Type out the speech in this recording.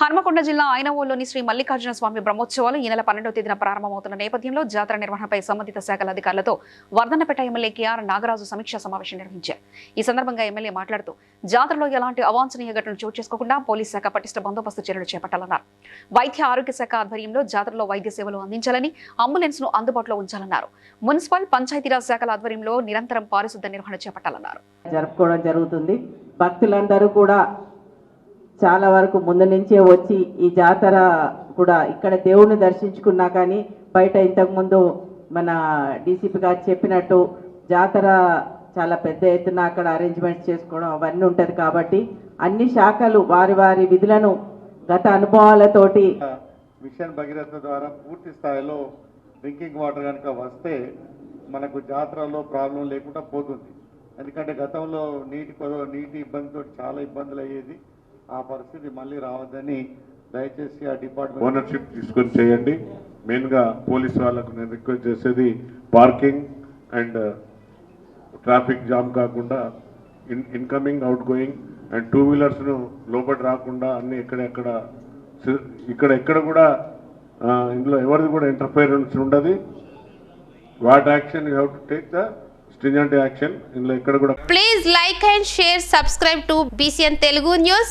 హన్మకొండ జిల్లా ఐనవోల్లోని శ్రీ మల్లికార్జున స్వామి బ్రహ్మోత్సవాలు ఈ నెల పన్నెండవ తేదీన ప్రారంభమవుతున్న నేపథ్యంలో జాతర నిర్వహణపై సంబంధిత శాఖల అధికారులతో వర్ధన్నపేట ఎమ్మెల్యే కేఆర్ నాగరాజు సమీక్షా సమావేశం నిర్వహించారు. ఈ సందర్భంగా ఎమ్మెల్యే మాట్లాడుతూ జాతరలో ఎలాంటి అవాంఛనీయ ఘటనలు చోటు చేసుకోకుండా పోలీస్ శాఖ పటిష్ట బందోబస్తు చర్యలు చేపట్టాలన్నారు. వైద్య ఆరోగ్య శాఖ ఆధ్వర్యంలో జాతరలో వైద్య సేవలు అందించాలని అంబులెన్స్ను అందుబాటులో ఉంచాలన్నారు. మున్సిపల్ పంచాయతీరాజ్ శాఖల ఆధ్వర్యంలో నిరంతరం పారిశుద్ధ నిర్వహణ చేపట్టాలన్నారు. జరుపుకోవడం జరుగుతుంది. భక్తులందరూ కూడా చాలా వరకు ముందు నుంచే వచ్చి ఈ జాతర కూడా ఇక్కడ దేవుణ్ణి దర్శించుకున్నా కానీ బయట ఇంతకుముందు మన డీసీపీ గారు చెప్పినట్టు జాతర చాలా పెద్ద ఎత్తున అక్కడ అరేంజ్మెంట్స్ చేసుకోవడం అవన్నీ ఉంటుంది కాబట్టి అన్ని శాఖలు వారి వారి విధులను గత అనుభవాలతోటి మిషన్ భగీరథ ద్వారా పూర్తి స్థాయిలో డ్రింకింగ్ వాటర్ కనుక వస్తే మనకు జాతరలో ప్రాబ్లం లేకుండా పోతుంది. ఎందుకంటే గతంలో నీటి కొరవ నీటి ఇబ్బందితో చాలా ఇబ్బందులు అయ్యేది ఆ పరిస్థితి మళ్ళీ రావద్దని దయచేసి ఆ డిపార్ట్మెంట్ ఓనర్షిప్ తీసుకొని చేయండి. మెయిన్గా పోలీస్ వాళ్ళకు నేను రిక్వెస్ట్ చేసేది పార్కింగ్ అండ్ ట్రాఫిక్ జామ్ కాకుండా in incoming outgoing and two వీలర్స్ను లోపల రాకుండా అన్ని ఎక్కడెక్కడ ఇక్కడ ఎక్కడ కూడా ఆ, ఇందులో ఎవరిది కూడా ఇంటర్ఫైరెన్స్ ఉండదు. What action you have to take the stringent action. ఇందులో ఎక్కడ కూడా Please like and share, subscribe to BCN Telugu News.